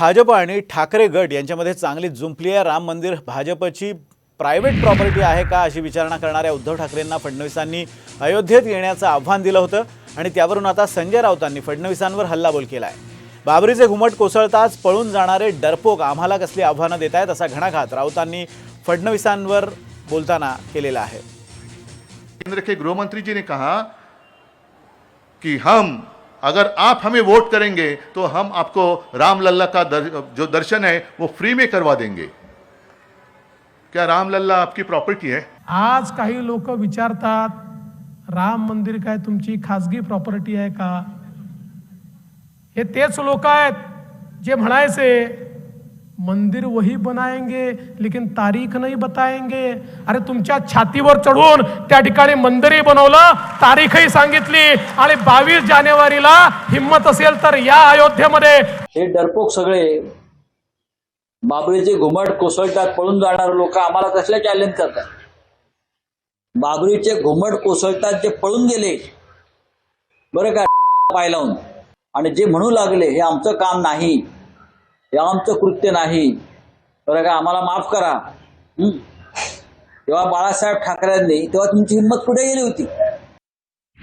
भाजप आणि ठाकरे गट यांच्यामध्ये चांगली जुंपली आहे. राम मंदिर भाजपची प्रायव्हेट प्रॉपर्टी आहे का अशी विचारणा करणाऱ्या उद्धव ठाकरेंना फडणवीसांनी अयोध्येत येण्याचं आव्हान दिलं होतं आणि त्यावरून आता संजय राऊतांनी फडणवीसांवर हल्लाबोल केला आहे बाबरीचे घुमट कोसळताच पळून जाणारे डरपोक आम्हाला कसली आव्हानं देत आहेत असा घणाघात राऊतांनी फडणवीसांवर बोलताना केलेला आहे. केंद्र के गृह जी ने कहा कि हम अगर आप हमें वोट करेंगे तो हम आपको रामलल्ला का दर, जो दर्शन है वो फ्री में करवा देंगे। क्या रामलल्ला आपकी प्रॉपर्टी है? आज काही लोक विचारतात राम मंदिर काय तुमची खासगी प्रॉपर्टी आहे का? हे तेच लोक आहेत जे म्हणायचे मंदिर वही बनाएंगे लेकिन तारीख नाही बताएंगे। अरे तुमच्या छातीवर चढून त्या ठिकाणी मंदिरही बनवलं तारीखही सांगितली. आणि बावीस जानेवारीला हिंमत असेल तर या अयोध्येमध्ये. हे डरपोक सगळे बाबरीचे घुमट कोसळतात पळून जाणारे लोक आम्हाला कसले चॅलेंज करतात? बाबरीचे घुमट कोसळतात जे पळून गेले. बरं का? पाय लावून. आणि जे म्हणू लागले हे आमचं काम नाही. हे आमचं कृत्य नाही. बरं का? आम्हाला माफ करा. तेव्हा बाळासाहेब ठाकरेंनी तेव्हा तुमची हिंमत कुठे गेली होती?